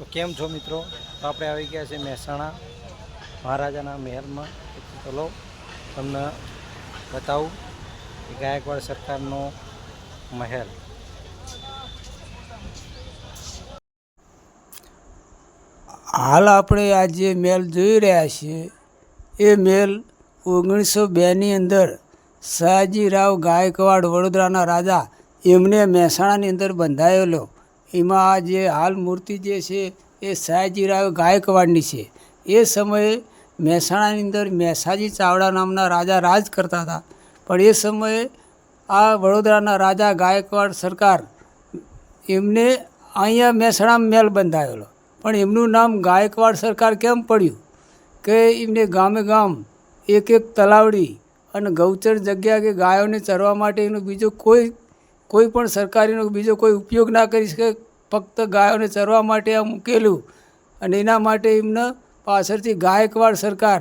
તો કેમ છો મિત્રો? તો આપણે આવી ગયા છે મહેસાણા મહારાજાના મહેલમાં ચલો તમને બતાવું કે ગાયકવાડ સરકારનો મહેલ. હાલ આપણે આ જે મેલ જોઈ રહ્યા છીએ. એ મેલ ઓગણીસો બેની અંદર સયાજીરાવ ગાયકવાડ વડોદરાના રાજા એમને મહેસાણાની અંદર બંધાયેલો. એમાં જે હાલ મૂર્તિ જે છે એ સયાજીરાવ ગાયકવાડની છે. એ સમયે મહેસાણાની અંદર મહેસાજી ચાવડા નામના રાજા રાજ કરતા હતા. પણ એ સમયે આ વડોદરાના રાજા ગાયકવાડ સરકાર એમને અહીંયા મહેસાણા મેલ બંધાયેલો. પણ એમનું નામ ગાયકવાડ સરકાર કેમ પડ્યું? કે એમને ગામે ગામ એક એક તલાવડી અને ગૌચર જગ્યા કે ગાયોને ચરવા માટે એનું બીજું કોઈ કોઈ પણ સરકારીનો બીજો કોઈ ઉપયોગ ના કરી શકે, ફક્ત ગાયોને ચરવા માટે આ મૂકેલું અને એના માટે એમને પાછળથી ગાયકવાડ સરકાર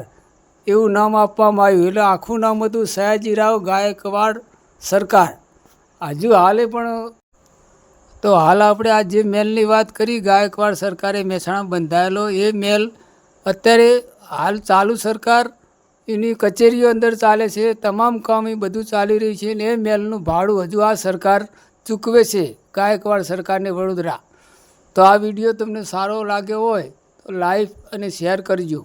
એવું નામ આપવામાં આવ્યું. એટલે આખું નામ હતું સયાજીરાવ ગાયકવાડ સરકાર. હજુ હાલે પણ, તો હાલ આપણે આ જે મેલની વાત કરી, ગાયકવાડ સરકારે મહેસાણા બંધાયેલો, એ મેલ અત્યારે હાલ ચાલુ સરકાર એની કચેરીઓ અંદર ચાલે છે, તમામ કામ એ બધું ચાલી રહ્યું છે ને એ મેલનું ભાડું હજુ આ સરકાર ચૂકવે છે, ગાયકવાડ સરકારને વડોદરા. તો આ વીડિયો તમને સારો લાગ્યો હોય તો લાઈક અને શેર કરજો.